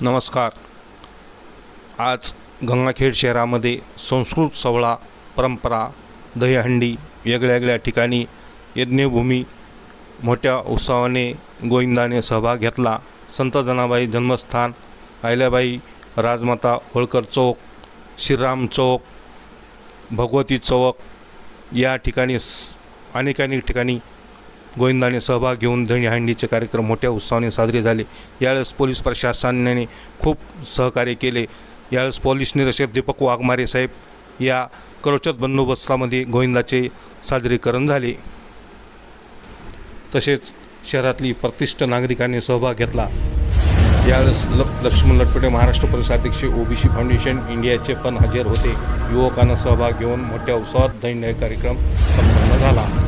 नमस्कार. आज गंगाखेड शहरामध्ये संस्कृत सोहळा परंपरा दहीहंडी वेगळ्या वेगळ्या ठिकाणी यज्ञभूमी मोठ्या उत्सवाने गोविंदाने सहभाग घेतला. संत जनाबाई जन्मस्थान अहिल्याबाई राजमाता होळकर चौक श्रीराम चौक भगवती चौक या ठिकाणी स- अनेक अनेक ठिकाणी गोविंदाने सहभाग घेऊन धणीहांडीचे कार्यक्रम मोठ्या उत्साहाने साजरे झाले. यावेळेस पोलीस प्रशासनाने खूप सहकार्य केले. यावेळेस पोलीस निरीक्षक दीपक वाघमारे साहेब या करोचत बंदोबस्तामध्ये गोविंदाचे सादरीकरण झाले. तसेच शहरातली प्रतिष्ठ नागरिकांनी सहभाग घेतला. यावेळेस ल लक्ष्मण लटपटे महाराष्ट्र प्रदेश अध्यक्ष ओबीसी फाउंडेशन इंडियाचे पण हजर होते. युवकांना सहभाग घेऊन मोठ्या उत्साहात दैन्य कार्यक्रम संपन्न झाला.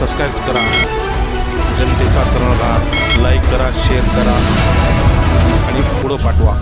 सबस्क्राईब करा. जनतेचा कर्णधार लाईक करा शेअर करा. आणि पुढं पाठवा.